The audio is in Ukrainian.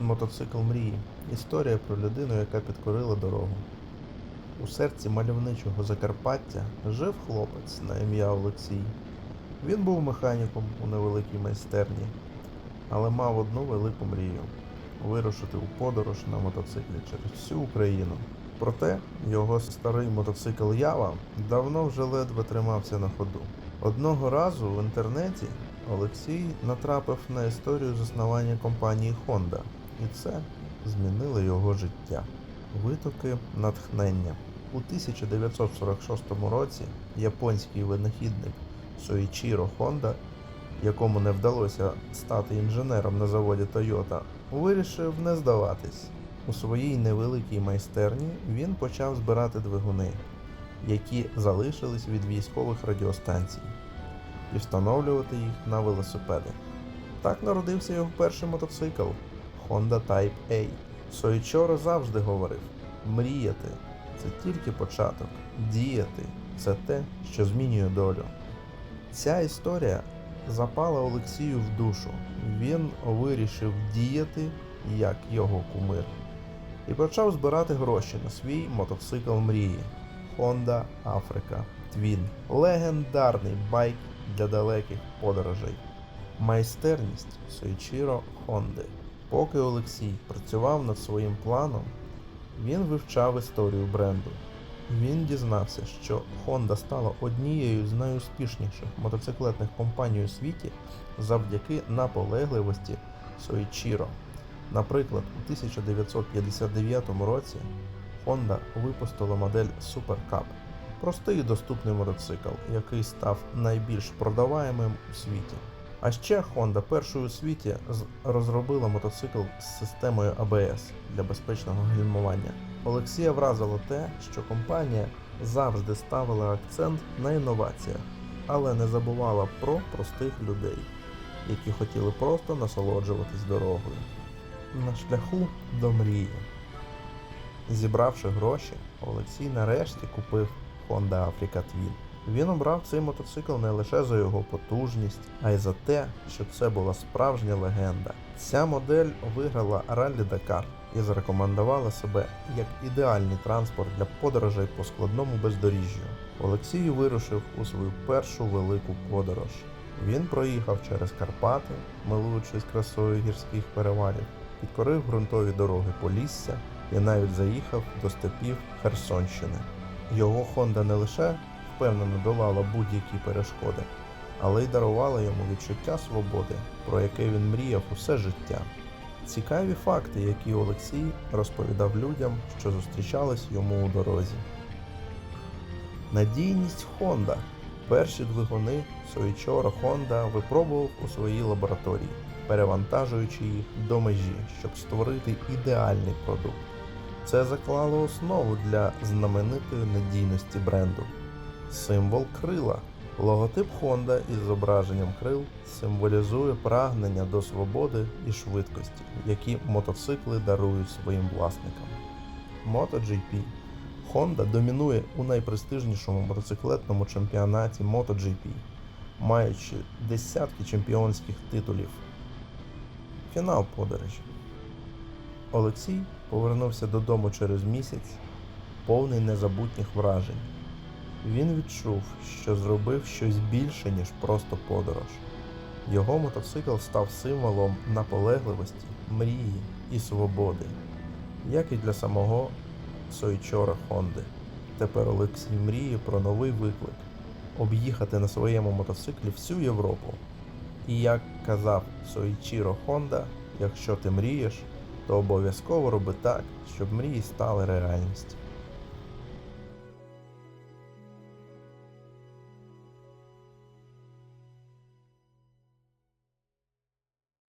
Мотоцикл мрії. Історія про людину, яка підкорила дорогу. У серці мальовничого Закарпаття жив хлопець на ім'я Олексій. Він був механіком у невеликій майстерні, але мав одну велику мрію вирушити у подорож на мотоциклі через всю Україну. Проте його старий мотоцикл Ява давно вже ледве тримався на ходу. Одного разу в інтернеті Олексій натрапив на історію заснування компанії Honda, і це змінило його життя. Витоки натхнення. У 1946 році японський винахідник Соїчіро Honda, якому не вдалося стати інженером на заводі Toyota, вирішив не здаватись. У своїй невеликій майстерні він почав збирати двигуни, які залишились від військових радіостанцій, і встановлювати їх на велосипеди. Так народився його перший мотоцикл Honda Type A. Соїчоро завжди говорив: мріяти це тільки початок, діяти це те, що змінює долю. Ця історія запала Олексію в душу. Він вирішив діяти як його кумир і почав збирати гроші на свій мотоцикл мрії Honda Africa Twin. Легендарний байк для далеких подорожей. Майстерність Сойчіро Хонди. Поки Олексій працював над своїм планом, він вивчав історію бренду. Він дізнався, що Honda стала однією з найуспішніших мотоциклетних компаній у світі завдяки наполегливості Соїчіро. Наприклад, у 1959 році Honda випустила модель Super Cup – простий і доступний мотоцикл, який став найбільш продаваємим у світі. А ще Honda першою у світі розробила мотоцикл з системою ABS для безпечного гальмування. Олексія вразило те, що компанія завжди ставила акцент на інноваціях, але не забувала про простих людей, які хотіли просто насолоджуватись дорогою. На шляху до мрії. Зібравши гроші, Олексій нарешті купив Honda Africa Twin. Він обрав цей мотоцикл не лише за його потужність, а й за те, що це була справжня легенда. Ця модель виграла Раллі Дакар і зарекомендувала себе як ідеальний транспорт для подорожей по складному бездоріжжю. Олексій вирушив у свою першу велику подорож. Він проїхав через Карпати, милуючись красою гірських перевалів, підкорив ґрунтові дороги Полісся і навіть заїхав до степів Херсонщини. Його Honda не лише впевнено долала будь-які перешкоди, але й дарувала йому відчуття свободи, про яке він мріяв усе життя. Цікаві факти, які Олексій розповідав людям, що зустрічались йому у дорозі. Надійність Honda. Перші двигуни Soichiro Honda випробував у своїй лабораторії, перевантажуючи їх до межі, щоб створити ідеальний продукт. Це заклало основу для знаменитої надійності бренду. Символ крила. Логотип Honda із зображенням крил символізує прагнення до свободи і швидкості, які мотоцикли дарують своїм власникам. MotoGP Honda домінує у найпрестижнішому мотоциклетному чемпіонаті MotoGP, маючи десятки чемпіонських титулів. Фінал подорожі. Олексій повернувся додому через місяць, повний незабутніх вражень. Він відчув, що зробив щось більше, ніж просто подорож. Його мотоцикл став символом наполегливості, мрії і свободи, як і для самого Сойчора Хонди. Тепер Олексій мріє про новий виклик об'їхати на своєму мотоциклі всю Європу. І як казав Сойчіро Хонда, якщо ти мрієш, то обов'язково роби так, щоб мрії стали реальністю.